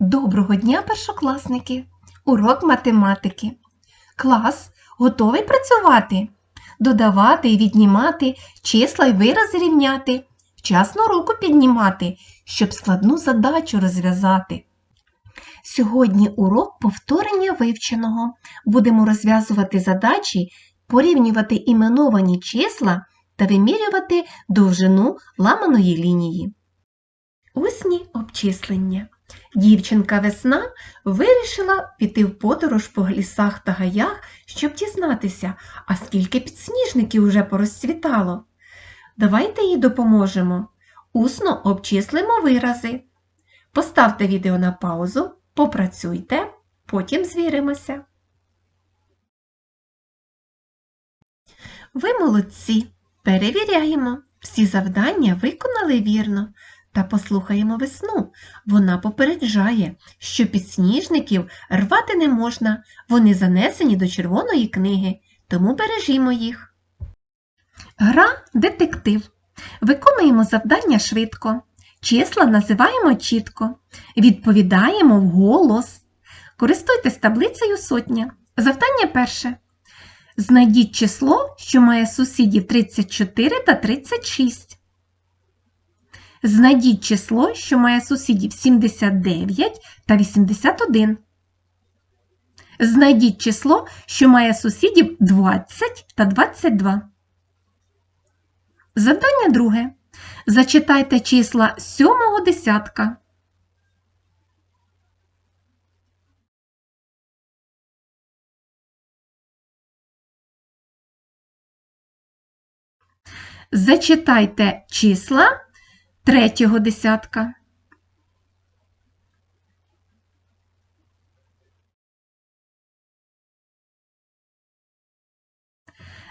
Доброго дня, першокласники! Урок математики. Клас готовий працювати? Додавати і віднімати, числа й вирази рівняти, вчасно руку піднімати, щоб складну задачу розв'язати. Сьогодні урок повторення вивченого. Будемо розв'язувати задачі, порівнювати іменовані числа та вимірювати довжину ламаної лінії. Усні обчислення. Дівчинка весна вирішила піти в подорож по лісах та гаях, щоб дізнатися, а скільки підсніжників уже порозцвітало. Давайте їй допоможемо. Усно обчислимо вирази. Поставте відео на паузу, попрацюйте, потім звіримося. Ви молодці! Перевіряємо. Всі завдання виконали вірно. Та послухаємо весну. Вона попереджає, що підсніжників рвати не можна, вони занесені до червоної книги, тому бережімо їх. Гра детектив. Виконуємо завдання швидко. Числа називаємо чітко. Відповідаємо вголос. Користуйтесь таблицею сотня. Завдання перше. Знайдіть число, що має сусідів 34 та 36. Знайдіть число, що має сусідів 79 та 81. Знайдіть число, що має сусідів 20 та 22. Завдання друге. Зачитайте числа сьомого десятка. Зачитайте числа третього десятка.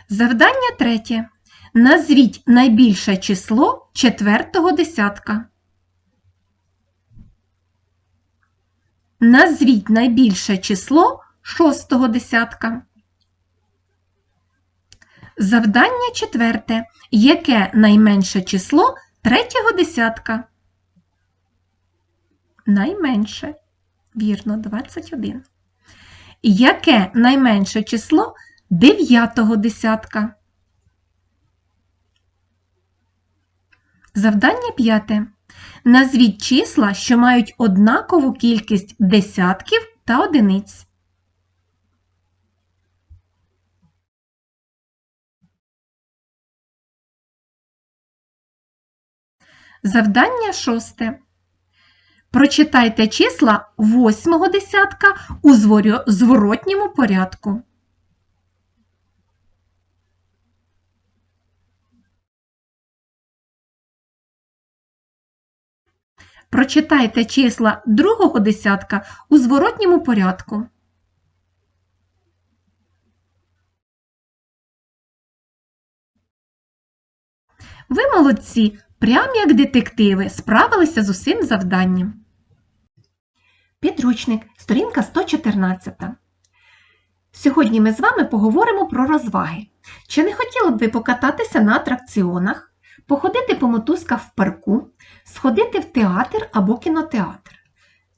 Завдання третє. Назвіть найбільше число четвертого десятка. Назвіть найбільше число шостого десятка. Завдання четверте. Яке найменше число третього десятка? Найменше. Вірно, 21. Яке найменше число дев'ятого десятка? Завдання п'яте. Назвіть числа, що мають однакову кількість десятків та одиниць. Завдання шосте. Прочитайте числа восьмого десятка у зворотньому порядку. Прочитайте числа другого десятка у зворотньому порядку. Ви молодці, прям як детективи, справилися з усім завданням. Підручник, сторінка 114. Сьогодні ми з вами поговоримо про розваги. Чи не хотіли б ви покататися на атракціонах, походити по мотузках в парку, сходити в театр або кінотеатр?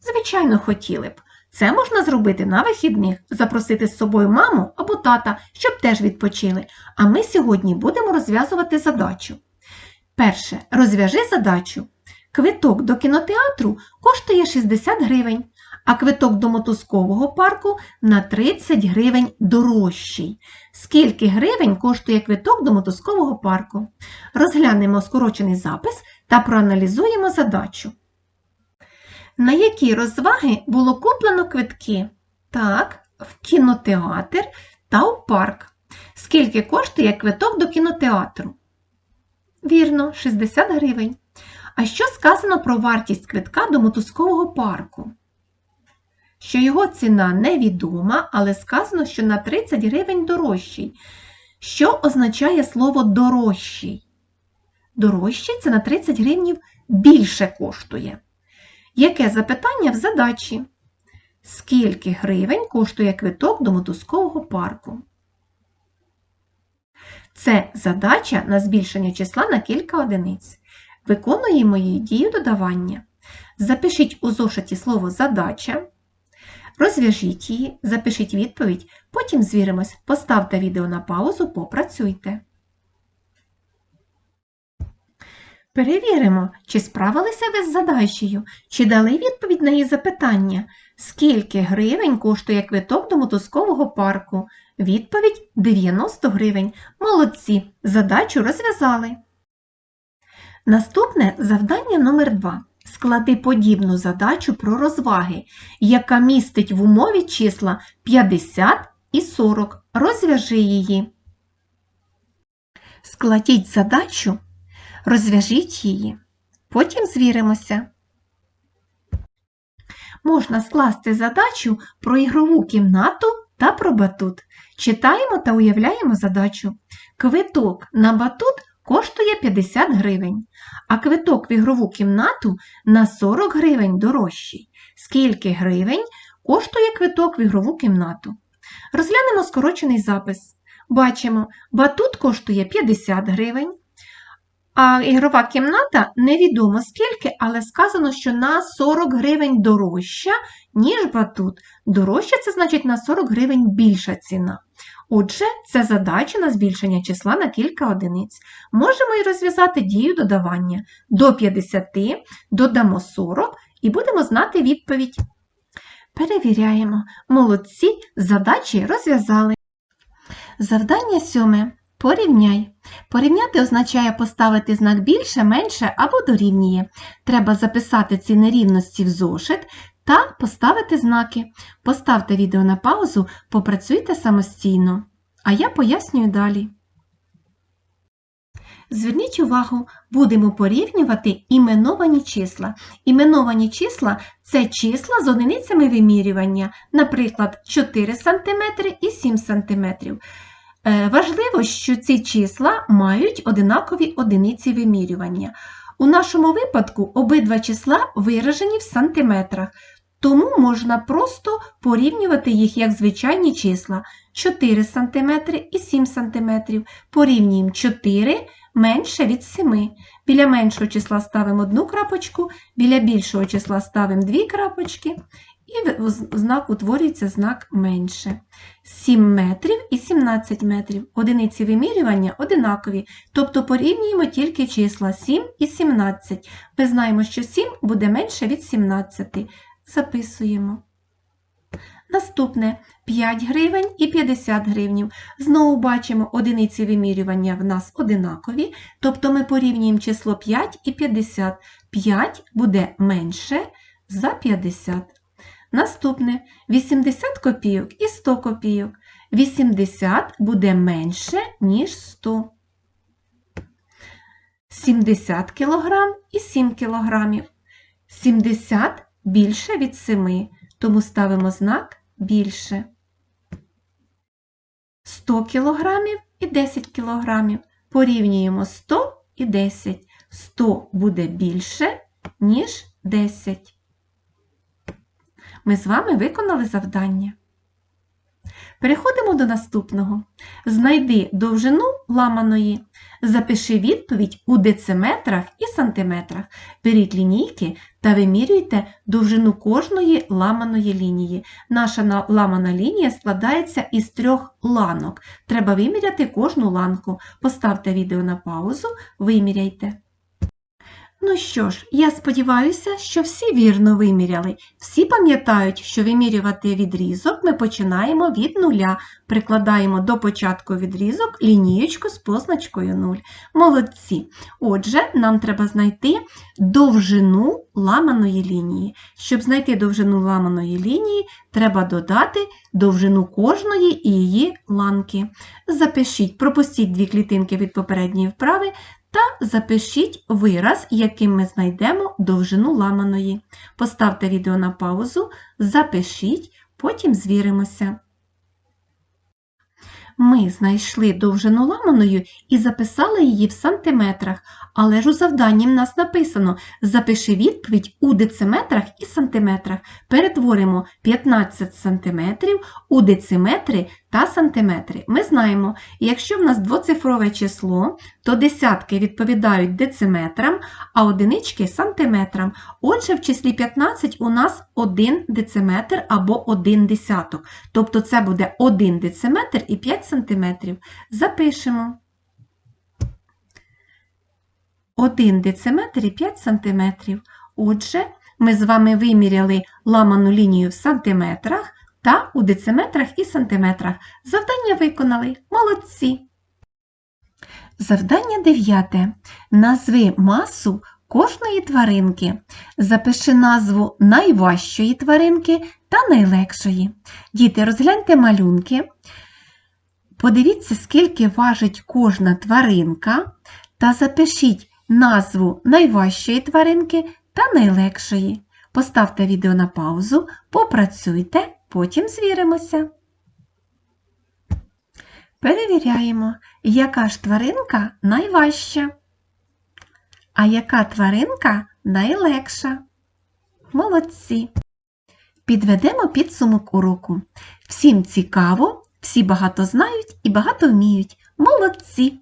Звичайно, хотіли б. Це можна зробити на вихідних, запросити з собою маму або тата, щоб теж відпочили. А ми сьогодні будемо розв'язувати задачу. Перше. Розв'яжи задачу. Квиток до кінотеатру коштує 60 гривень, а квиток до мотузкового парку на 30 гривень дорожчий. Скільки гривень коштує квиток до мотузкового парку? Розглянемо скорочений запис та проаналізуємо задачу. На які розваги було куплено квитки? Так, в кінотеатр та в парк. Скільки коштує квиток до кінотеатру? Вірно, 60 гривень. А що сказано про вартість квитка до мотузкового парку? Що його ціна невідома, але сказано, що на 30 гривень дорожчий. Що означає слово дорожчий? Дорожчий це на 30 гривнів більше коштує. Яке запитання в задачі? Скільки гривень коштує квиток до мотузкового парку? Це задача на збільшення числа на кілька одиниць. Виконуємо її дію додавання. Запишіть у зошиті слово задача, розв'яжіть її, запишіть відповідь, потім звіримось. Поставте відео на паузу, попрацюйте. Перевіримо, чи справилися ви з задачею, чи дали відповідь на її запитання, скільки гривень коштує квиток до мотузкового парку. Відповідь 90 гривень. Молодці, задачу розв'язали. Наступне завдання номер 2. Склади подібну задачу про розваги, яка містить в умові числа 50 і 40. Розв'яжи її. Складіть задачу, розв'яжіть її. Потім звіримося. Можна скласти задачу про ігрову кімнату та про батут. Читаємо та уявляємо задачу. Квиток на батут коштує 50 гривень, а квиток в ігрову кімнату на 40 гривень дорожчий. Скільки гривень коштує квиток в ігрову кімнату? Розглянемо скорочений запис. Бачимо, батут коштує 50 гривень, а ігрова кімната невідомо скільки, але сказано, що на 40 гривень дорожча, ніж батут. Дорожча це значить на 40 гривень більша ціна. Отже, це задача на збільшення числа на кілька одиниць. Можемо і розв'язати дію додавання. До 50 додамо 40 і будемо знати відповідь. Перевіряємо. Молодці, задачі розв'язали. Завдання сьоме. Порівняй. Порівняти означає поставити знак більше, менше або дорівнює. Треба записати ці нерівності в зошит та поставити знаки. Поставте відео на паузу, попрацюйте самостійно. А я пояснюю далі. Зверніть увагу, будемо порівнювати іменовані числа. Іменовані числа це числа з одиницями вимірювання, наприклад, 4 см і 7 см. Е, Важливо, що ці числа мають одинакові одиниці вимірювання. У нашому випадку обидва числа виражені в сантиметрах, тому можна просто порівнювати їх як звичайні числа 4 см і 7 см. Порівнюємо 4 менше від 7. Біля меншого числа ставимо одну крапочку, біля більшого числа ставимо дві крапочки, і знак утворюється знак менше. 7 метрів і 17 метрів. Одиниці вимірювання одинакові, тобто порівнюємо тільки числа 7 і 17. Ми знаємо, що 7 буде менше від 17. Записуємо. Наступне 5 гривень і 50 гривнів. Знову бачимо, одиниці вимірювання в нас одинакові, тобто ми порівнюємо число 5 і 50. 5 буде менше за 50. Наступне 80 копійок і 100 копійок. 80 буде менше, ніж 100. 70 кг і 7 кг. 70 більше від 7, тому ставимо знак більше. 100 кг і 10 кг. Порівнюємо 100 і 10. 100 буде більше, ніж 10. Ми з вами виконали завдання. Переходимо до наступного. Знайди довжину ламаної. Запиши відповідь у дециметрах і сантиметрах. Беріть лінійки та вимірюйте довжину кожної ламаної лінії. Наша ламана лінія складається із трьох ланок. Треба виміряти кожну ланку. Поставте відео на паузу, виміряйте. Ну що ж, я сподіваюся, що всі вірно виміряли. Всі пам'ятають, що вимірювати відрізок ми починаємо від нуля, прикладаємо до початку відрізок лінієчку з позначкою 0. Молодці. Отже, нам треба знайти довжину ламаної лінії. Щоб знайти довжину ламаної лінії, треба додати довжину кожної і її ланки. Запишіть, пропустіть дві клітинки від попередньої вправи та запишіть вираз, яким ми знайдемо довжину ламаної. Поставте відео на паузу, запишіть, потім звіримося. Ми знайшли довжину ламаної і записали її в сантиметрах, але ж у завданні в нас написано запиши відповідь у дециметрах і сантиметрах. Перетворимо 15 сантиметрів у дециметри та сантиметри. Ми знаємо, якщо в нас двоцифрове число, то десятки відповідають дециметрам, а одинички сантиметрам. Отже, в числі 15 у нас 1 дециметр або 1 десяток. Тобто це буде 1 дециметр і 5 сантиметрів. Запишемо. 1 дециметр і 5 сантиметрів. Отже, ми з вами виміряли ламану лінію в сантиметрах та у дециметрах і сантиметрах. Завдання виконали. Молодці! Завдання дев'яте. Назви масу кожної тваринки. Запиши назву найважчої тваринки та найлегшої. Діти, розгляньте малюнки. Подивіться, скільки важить кожна тваринка, та запишіть назву найважчої тваринки та найлегшої. Поставте відео на паузу, попрацюйте, потім звіримося. Перевіряємо, яка ж тваринка найважча, а яка тваринка найлегша. Молодці! Підведемо підсумок уроку. Всім цікаво, всі багато знають і багато вміють. Молодці!